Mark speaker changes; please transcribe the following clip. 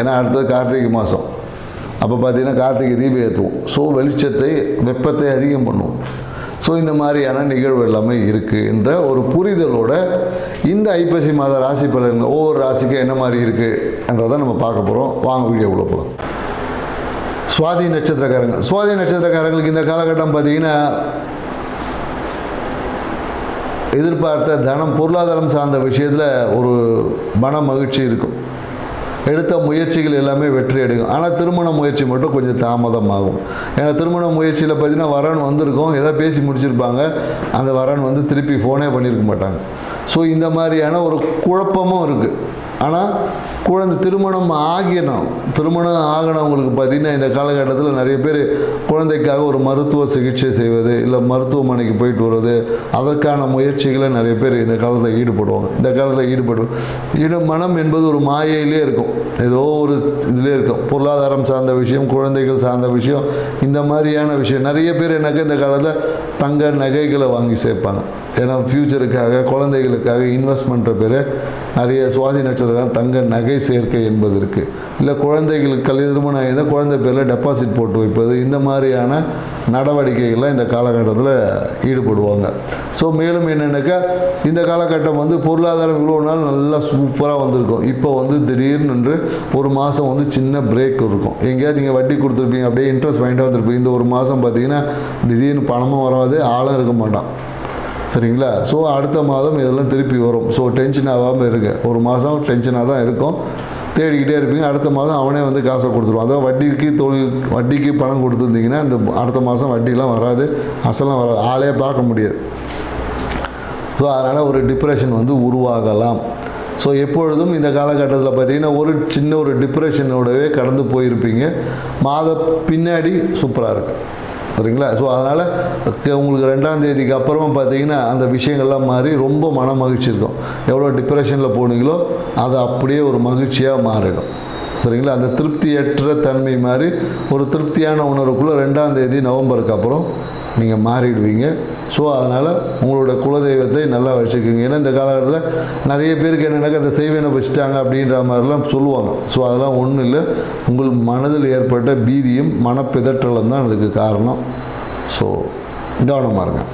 Speaker 1: ஏன்னா அடுத்தது கார்த்திகை மாதம் அப்போ பார்த்தீங்கன்னா கார்த்திகை தீபம் ஏற்றுவோம் ஸோ வெளிச்சத்தை வெப்பத்தை அதிகம் பண்ணுவோம். ஸோ இந்த மாதிரியான நிகழ்வு எல்லாமே இருக்குது என்ற ஒரு புரிதலோட இந்த ஐப்பசி மாத ராசி பலன்கள் ஒவ்வொரு ராசிக்கும் என்ன மாதிரி இருக்குன்றதை நம்ம பார்க்க போகிறோம் வாங்க வீடியோக்குள்ளே போகலாம் சுவாதி நட்சத்திரக்காரங்க. சுவாதி நட்சத்திரக்காரங்களுக்கு இந்த காலகட்டம் பார்த்தீங்கன்னா எதிர்பார்த்த தனம் பொருளாதாரம் சார்ந்த விஷயத்தில் ஒரு மன மகிழ்ச்சி இருக்கும். எடுத்த முயற்சிகள் எல்லாமே வெற்றி அடையும். ஆனால் திருமண முயற்சி மட்டும் கொஞ்சம் தாமதமாகும். ஏன்னா திருமண முயற்சியில் பார்த்தீங்கன்னா வரன் வந்திருக்கும். ஏதோ பேசி முடிச்சிருப்பாங்க. அந்த வரன் வந்து திருப்பி ஃபோனே பண்ணியிருக்க மாட்டாங்க. ஸோ இந்த மாதிரியான ஒரு குழப்பமும் இருக்குது ஆனால் குழந்தை திருமணம் ஆகினோம் திருமணம் ஆகினவங்களுக்கு பார்த்தீங்கன்னா இந்த காலகட்டத்தில் நிறைய பேர் குழந்தைக்காக ஒரு மருத்துவ சிகிச்சை செய்வது இல்லை மருத்துவமனைக்கு போயிட்டு வர்றது அதற்கான முயற்சிகளை நிறைய பேர் இந்த காலத்தில் ஈடுபடுவாங்க. இந்த காலத்தில் ஈடுபடும். ஈடு மனம் என்பது ஒரு மாயையிலே இருக்கும். ஏதோ ஒரு இதிலே இருக்கும். பொருளாதாரம் சார்ந்த விஷயம் குழந்தைகள் சார்ந்த விஷயம் இந்த மாதிரியான விஷயம். நிறைய பேர் எனக்கு இந்த காலத்தில் தங்க நகைகளை வாங்கி சேர்ப்பாங்க. ஏன்னா ஃப்யூச்சருக்காக குழந்தைகளுக்காக இன்வெஸ்ட்மெண்ட்டை பேர் நிறைய சுவாதி நட்சத்திரம் தங்க நகை சேர்க்கை என்பது இருக்குது இல்லை குழந்தைகளுக்கு கல்வி திருமணம் ஆகியிருந்தால் குழந்தை பேரில் டெபாசிட் போட்டு வைப்பது இந்த மாதிரியான நடவடிக்கைகள்லாம் இந்த காலகட்டத்தில் ஈடுபடுவாங்க. ஸோ மேலும் என்னென்னாக்கா இந்த காலகட்டம் வந்து பொருளாதாரம் இவ்வளோ நாள் நல்லா சூப்பராக வந்திருக்கும். இப்போ வந்து திடீர்னு என்று ஒரு மாதம் வந்து சின்ன பிரேக் இருக்கும். எங்கேயாவது நீங்கள் வட்டி கொடுத்துருப்பீங்க அப்படியே இன்ட்ரெஸ்ட் வாங்கிட்டு வந்திருப்பீங்க. இந்த ஒரு மாதம் பார்த்தீங்கன்னா திடீர்னு பணமும் வராது ஆளும் இருக்க மாட்டான். சரிங்களா? ஸோ அடுத்த மாதம் இதெல்லாம் திருப்பி வரும். ஸோ டென்ஷன் ஆகாமல் இருங்க. ஒரு மாதம் டென்ஷனாக தான் இருக்கும். தேடிக்கிட்டே இருப்பீங்க. அடுத்த மாதம் அவனே வந்து காசை கொடுத்துருவான். அதான் வட்டிக்கு தொழில் வட்டிக்கு பணம் கொடுத்துருந்தீங்கன்னா இந்த அடுத்த மாதம் வட்டிலாம் வராது. அசலாம் வராது. ஆளே பார்க்க முடியாது. ஸோ அதனால் ஒரு டிப்ரெஷன் வந்து உருவாகலாம். ஸோ எப்பொழுதும் இந்த காலகட்டத்தில் பார்த்தீங்கன்னா ஒரு சின்ன ஒரு டிப்ரெஷனோடவே கடந்து போயிருப்பீங்க. மாத பின்னாடி சூப்பராக இருக்குது சரிங்களா? ஸோ அதனால் உங்களுக்கு ரெண்டாம் தேதிக்கு அப்புறமா பார்த்தீங்கன்னா அந்த விஷயங்கள்லாம் மாறி ரொம்ப மன மகிழ்ச்சி இருக்கும். எவ்வளோ டிப்ரெஷனில் போனீங்களோ அது அப்படியே ஒரு மகிழ்ச்சியாக மாறிடும். சரிங்களா? அந்த திருப்தியற்ற தன்மை மாதிரி ஒரு திருப்தியான உணர்வுக்குள்ளே ரெண்டாம் தேதி நவம்பருக்கு அப்புறம் நீங்கள் மாறிடுவீங்க. ஸோ அதனால் உங்களோட குலதெய்வத்தை நல்லா வச்சுக்கோங்க. ஏன்னா இந்த காலகட்டத்தில் நிறைய பேருக்கு என்னென்னாக்கா அந்த செய்வேனை வச்சுட்டாங்க அப்படின்ற மாதிரிலாம் சொல்லுவாங்க. ஸோ அதெல்லாம் ஒன்றும் இல்லை. உங்கள் மனதில் ஏற்பட்ட பீதியும் மனப்பிதற்றலும் தான் அதுக்கு காரணம். ஸோ கவனமாக இருங்க.